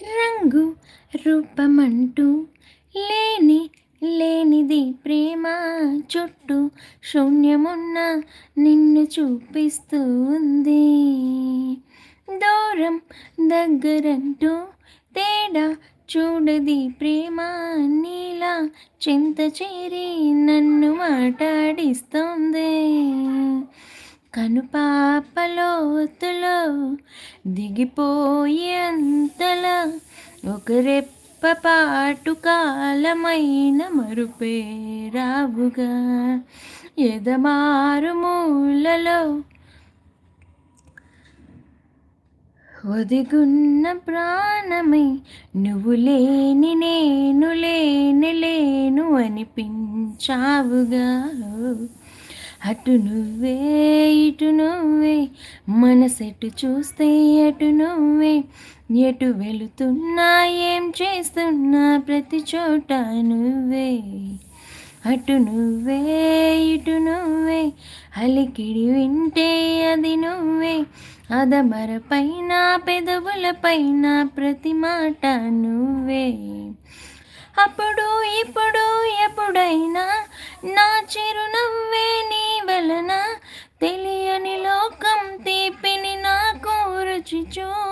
రంగు రూపమంటూ లేని లేనిది ప్రేమ చుట్టూ శూన్యమున్న నిన్ను చూపిస్తూ ఉంది దూరం దగ్గరంటూ తేడా చూడది ప్రేమ నీలా చింత చేరి నన్ను మాట్లాడిస్తుంది కనుపాపలోతులో ఒత్తులో ఒకరెప్పపాటు కాలమైన మరుపే రావుగా ఎదమారు మూలలో ఒదిగున్న ప్రాణమై నువ్వు లేని నేను లేని లేను అనిపించావుగా. అటు నువ్వే ఇటు నువ్వు మనసెటు చూస్తే ఎటు నువ్వే? ఎటు వెళుతున్నా ఏం చేస్తున్నా ప్రతి చోట నువ్వే. అటు నువ్వే ఇటు నువ్వే. అలికిడి వింటే అది నువ్వే. అదమర పైన పెదవుల పైన ప్రతి మాట నువ్వే. అప్పుడు ఇప్పుడు ఎప్పుడైనా joy.